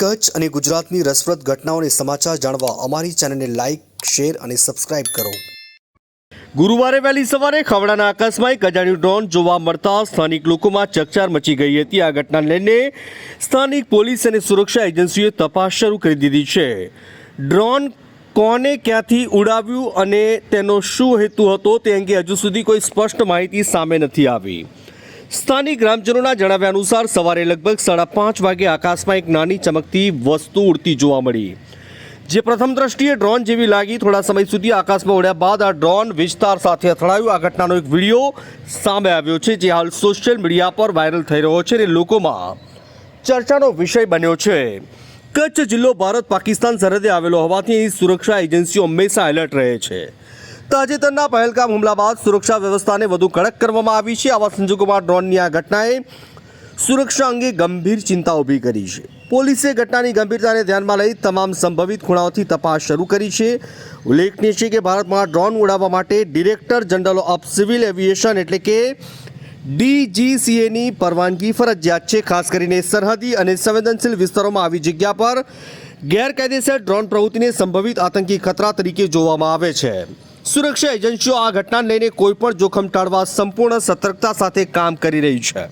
કચ્છ અને ગુજરાતની રસપ્રદ ઘટનાઓને સમાચાર જાણવા અમારી ચેનલને લાઇક શેર અને સબસ્ક્રાઇબ કરો. ગુરુવારે વહેલી સવારે ખાવડાના આકાશમાં એક અજાણ્યું ડ્રોન જોવા મળતા સ્થાનિક લોકોમાં ચકચાર મચી ગઈ હતી. આ ઘટનાને લઈને સ્થાનિક પોલીસ અને સુરક્ષા એજન્સીઓએ તપાસ શરૂ કરી દીધી છે. ડ્રોન કોને ક્યાંથી ઉડાવ્યું અને તેનો શું હેતુ હતો તે અંગે હજુ સુધી કોઈ સ્પષ્ટ માહિતી સામે નથી આવી. સ્થાનિક ગ્રામજનોના જણાવ્યા અનુસાર સવારે લગભગ સાડા પાંચ વાગે આકાશમાં એક નાની ચમકતી વસ્તુ ઉડતી જોવા મળી. જે પ્રથમ દ્રષ્ટિએ ડ્રોન જેવી લાગી થોડા સમય સુધી આકાશમાં ઉડ્યા બાદ આ ડ્રોન વિસ્તાર સાથે અથડાયું. આ ઘટનાનો એક વીડિયો સામે આવ્યો છે, જે હાલ સોશિયલ મીડિયા પર વાયરલ થઈ રહ્યો છે અને લોકોમાં ચર્ચાનો વિષય બન્યો છે. કચ્છ જિલ્લો ભારત પાકિસ્તાન સરહદે આવેલો હોવાથી અહીં સુરક્ષા એજન્સીઓ હંમેશા એલર્ટ રહે છે. તાજેતરના પહેલગામ હુમલા બાદ સુરક્ષા વ્યવસ્થાને વધુ કડક કરવામાં આવી છે. આવા સંજોગોમાં ડ્રોનની આ ઘટનાએ સુરક્ષા અંગે ગંભીર ચિંતા ઊભી કરી છે. પોલીસે ઘટનાની ગંભીરતાને ધ્યાનમાં લઈ તમામ સંભવિત ખૂણાઓથી તપાસ શરૂ કરી છે. ઉલ્લેખનીય છે કે ભારતમાં ડ્રોન ઉડાવવા માટે director general of civil aviation એટલે કે ડીજીસીએની પરવાનગી ફરજિયાત છે. ખાસ કરીને સરહદી અને સંવેદનશીલ વિસ્તારોમાં આવી જગ્યા પર ગેરકાયદેસર ડ્રોન પ્રવૃત્તિને સંભવિત આતંકી ખતરા તરીકે જોવામાં આવે છે. સુરક્ષા એજન્સીઓ આ ઘટનાને લઈને કોઈપણ જોખમ ટાળવા સંપૂર્ણ સતર્કતા સાથે કામ કરી રહી છે.